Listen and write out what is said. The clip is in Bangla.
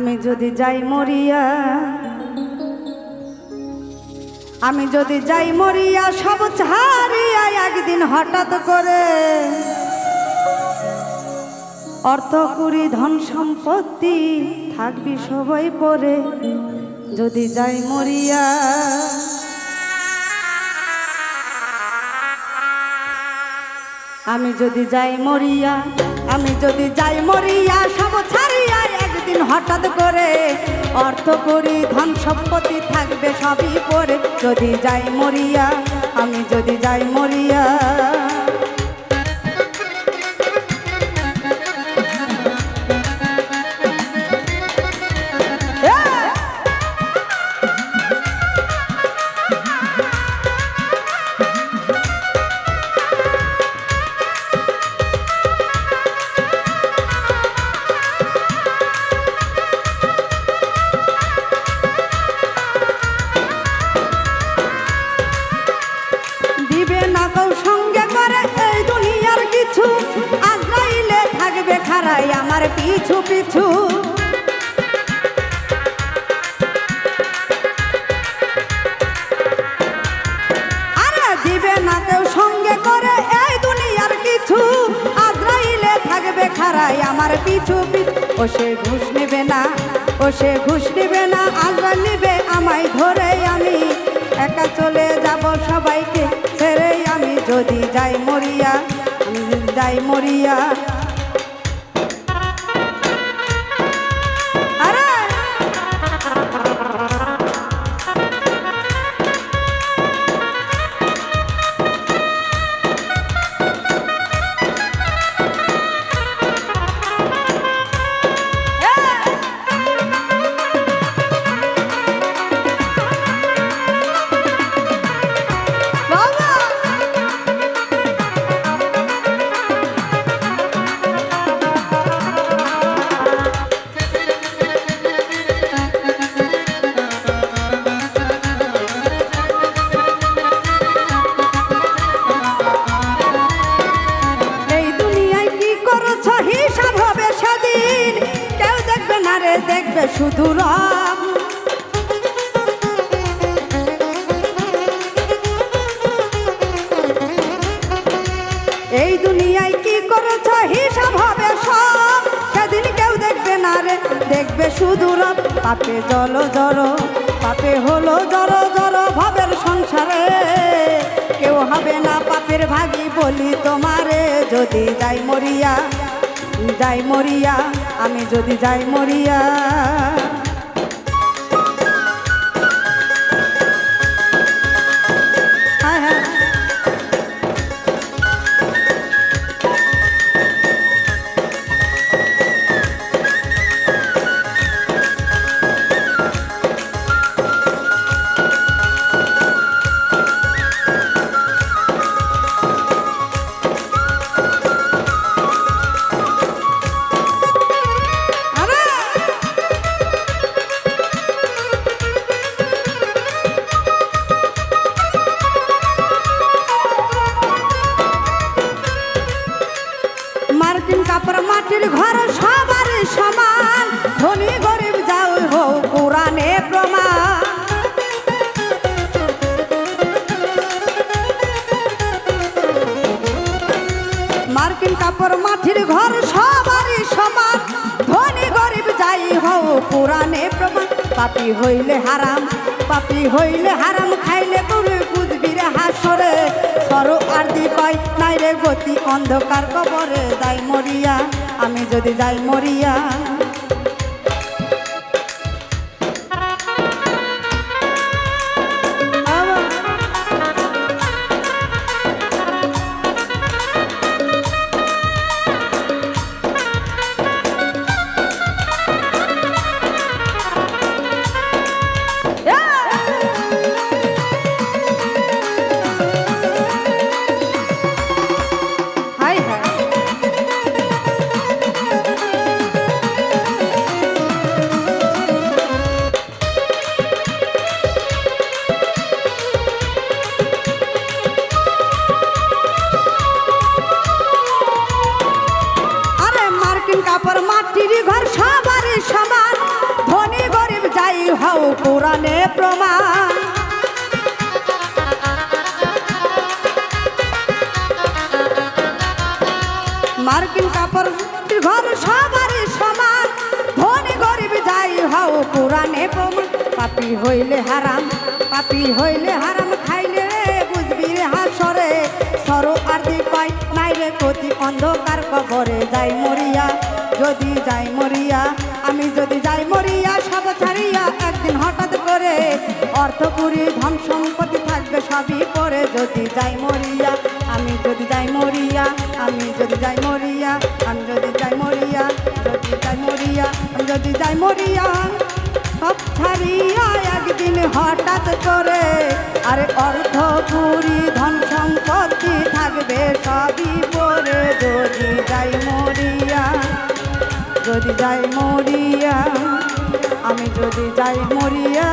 আমি যদি যাই মরিয়া, আমি যদি যাই মরিয়া, সব ছাড়িয়া একদিন হঠাৎ করে অর্থ কুড়ি ধন সম্পত্তি থাকবি সবাই পরে। যদি যাই মরিয়া, আমি যদি যাই মরিয়া, আমি যদি যাই মরিয়া, সব ছাড়িয়া একদিন হঠাৎ করে অর্থ করি, ধন সম্পত্তি থাকবে সবই পরে যদি যাই মরিয়া, আমি যদি যাই মরিয়া থাকবে আমার পিছু পিছু আরে দিবে না কেউ সঙ্গে করে এই দুনিয়ার কিছু। আজরাইলে থাকবে খারাই আমার পিছু পিছু। ও সে ঘুষ নেবে না, ও সে ঘুষ নেবে না, আজরা নিবে আমায় ধরে আমি। একা চলে যাব সবাইকে ছেড়ে আমি, যদি যাই মরিয়া যাই মরিয়া। দেখবে না রে দেখবে শুধু রব এই দুনিয়ায় কি করছ? হিসাব হবে সব। সেদিন কেউ দেখবে না রে, দেখবে শুধু রব। পাপে জল জড়, পাপে হলো জড় জড় ভাবের সংসারে। কেউ হবে না পাপের ভাগি বলি তোমারে, যদি যাই মরিয়া যাই মরিয়া আমি যদি যাই মরিয়া ধনী গরিব যাও হো পুরাণে প্রমাণ। মার্কিন কাপড় মাটির ঘর সবারই সমান। ধনী গরিব যাই হও, পুরাণে প্রমাণ। পাপি হইলে হারাম, পাপি হইলে হারাম, খাইলে গরু, বুঝবি রে হাসরে। সর আর দি কয় নাই গতি অন্ধকার কবরে, যাই মরিয়া, আমি যদি যাই মরিয়া। মার্কিন কাপড় ঘর সবারই সমান। ধনী গরিব যাই হও কোরআনে প্রমাণ পাপি হইলে হারাম, পাপি হইলে হারাম খাইলে বুঝবি রে হাসরে। সর আর দি কয় নাই রে কতি অন্ধকার কবরে যাই মরিয়া, যদি যাই মরিয়া, আমি যদি যাই মরিয়া, সব ছাড়িয়া একদিন হঠাৎ করে অর্থপুরি ধন সম্পত্তি থাকবে সবই পরে। যদি যাই মরিয়া, আমি যদি যাই মরিয়া, আমি যদি যাই মরিয়া, সব ছাড়িয়া একদিন হঠাৎ করে আরে অর্থপুরি ধন সম্পত্তি থাকবে সবই পরে। যদি যাই মরিয়া, যদি যাই মরিয়া, আমি যদি যাই মরিয়া